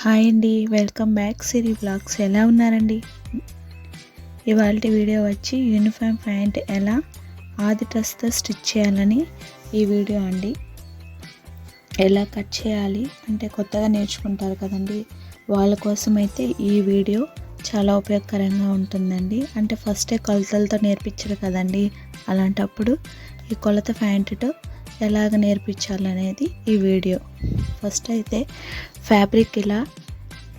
Hi అండి welcome back సిరి blogs. ఎలా ఉన్నారండి? ఇవాళ వీడియో వచ్చి యూనిఫామ్ ప్యాంట్ ఎలా ఆది డ్రెస్తో స్టిచ్ చేయాలని ఈ వీడియో అండి. ఎలా కట్ చేయాలి? అంటే కొత్తగా నేర్చుకుంటారు కదండి. వాళ్ళ కోసం అయితే ఈ వీడియో చాలా ఉపయోగకరంగా ఉంటుందండి. అంటే ఫస్టే కొలతలతో నేర్పించరు కదండి. అలాంటప్పుడు ఈ కొలత ప్యాంటుతో ఎలాగ నేర్పించాలనేది ఈ వీడియో. ఫస్ట్ అయితే ఫ్యాబ్రిక్ ఇలా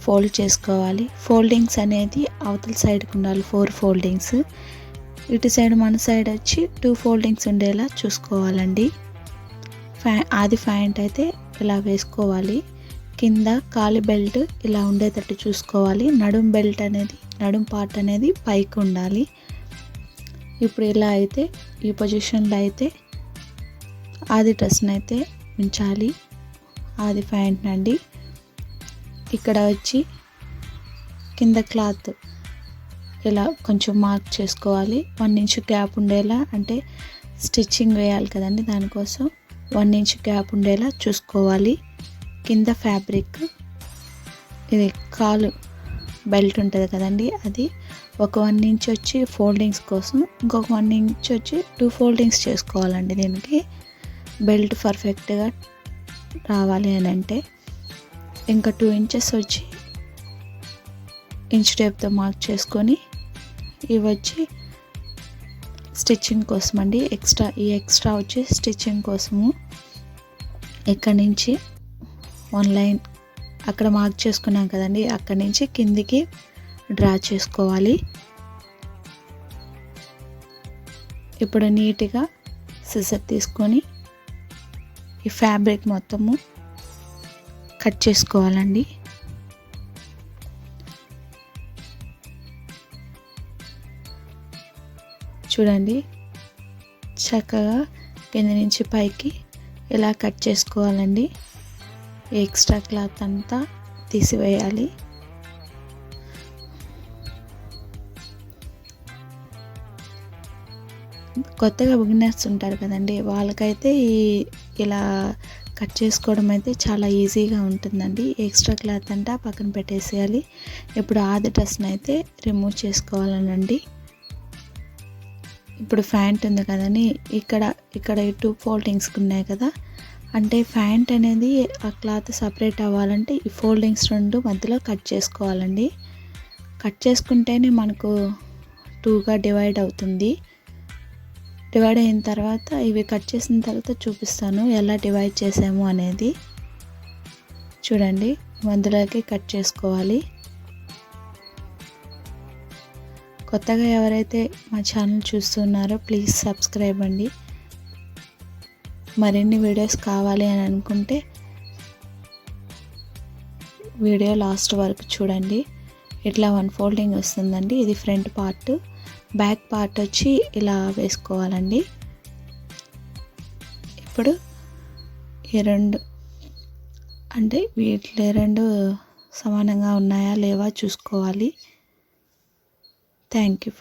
ఫోల్డ్ చేసుకోవాలి. ఫోల్డింగ్స్ అనేది అవతల సైడ్కి ఉండాలి ఫోర్ ఫోల్డింగ్స్ ఇటు సైడ్ మన సైడ్ వచ్చి టూ ఫోల్డింగ్స్ ఉండేలా చూసుకోవాలండి. ఫ్యా అది ఫ్యాంట్ అయితే ఇలా వేసుకోవాలి. కింద కాలి బెల్ట్ ఇలా ఉండేటట్టు చూసుకోవాలి. నడుం బెల్ట్ అనేది నడుం పార్ట్ అనేది పైకి ఉండాలి. ఇప్పుడు ఇలా అయితే ఈ పొజిషన్లో అయితే ఆది డ్రెస్ని అయితే ఉంచాలి. ఆది ప్యాంట్ అండి ఇక్కడ వచ్చి కింద క్లాత్ ఇలా కొంచెం మార్క్ చేసుకోవాలి. వన్ ఇంచ్ గ్యాప్ ఉండేలా అంటే స్టిచ్చింగ్ వేయాలి కదండి దానికోసం. వన్ ఇంచ్ గ్యాప్ ఉండేలా చూసుకోవాలి. కింద ఫ్యాబ్రిక్ ఇది కాలు బెల్ట్ ఉంటుంది కదండి అది. ఒక వన్ ఇంచ్ వచ్చి ఫోల్డింగ్స్ కోసం ఇంకొక వన్ ఇంచ్ వచ్చి టూ ఫోల్డింగ్స్ చేసుకోవాలండి దీనికి. బెల్ట్ పర్ఫెక్ట్గా రావాలి అని అంటే ఇంకా టూ ఇంచెస్ వచ్చి ఇంచ్ టేప్తో మార్క్ చేసుకొని ఇవి వచ్చి స్టిచ్చింగ్ కోసం అండి. ఎక్స్ట్రా ఈ ఎక్స్ట్రా వచ్చి స్టిచ్చింగ్ కోసము ఇక్కడ నుంచి వన్ లైన్ అక్కడ మార్క్ చేసుకున్నాం కదండి. అక్కడ నుంచి కిందికి డ్రా చేసుకోవాలి. ఇప్పుడు నీట్గా సిసర్ తీసుకొని ఈ ఫ్యాబ్రిక్ మొత్తము కట్ చేసుకోవాలండి. చూడండి చక్కగా కింద నుంచి పైకి ఇలా కట్ చేసుకోవాలండి. ఎక్స్ట్రా క్లాత్ అంతా తీసివేయాలి. కొత్తగా బిగినర్స్ ఉంటారు కదండి వాళ్ళకైతే ఈ ఇలా కట్ చేసుకోవడం అయితే చాలా ఈజీగా ఉంటుందండి. ఎక్స్ట్రా క్లాత్ అంతా పక్కన పెట్టేసేయాలి. ఇప్పుడు ఆది డ్రెస్ని అయితే రిమూవ్ చేసుకోవాలనండి. ఇప్పుడు ఫ్యాంట్ ఉంది కదండి ఇక్కడ ఇక్కడ టూ ఫోల్డింగ్స్ ఉన్నాయి కదా అంటే ఫ్యాంట్ అనేది ఆ క్లాత్ సపరేట్ అవ్వాలంటే ఈ ఫోల్డింగ్స్ రెండు మధ్యలో కట్ చేసుకోవాలండి. కట్ చేసుకుంటేనే మనకు టూగా డివైడ్ అవుతుంది. డివైడ్ అయిన తర్వాత ఇవి కట్ చేసిన తర్వాత చూపిస్తాను ఎలా డివైడ్ చేసాము అనేది. చూడండి మందులకి కట్ చేసుకోవాలి. కొత్తగా ఎవరైతే మా ఛానల్ చూస్తున్నారో ప్లీజ్ సబ్స్క్రైబ్ అండి. మరిన్ని వీడియోస్ కావాలి అని అనుకుంటే వీడియో లాస్ట్ వరకు చూడండి. ఇట్లా వన్ ఫోల్డింగ్ వస్తుందండి. ఇది ఫ్రంట్ పార్ట్. బ్యాక్ పార్ట్ వచ్చి ఇలా వేసుకోవాలండి. ఇప్పుడు ఈ రెండు అంటే వీటిలో రెండు సమానంగా ఉన్నాయా లేవా చూసుకోవాలి. Thank you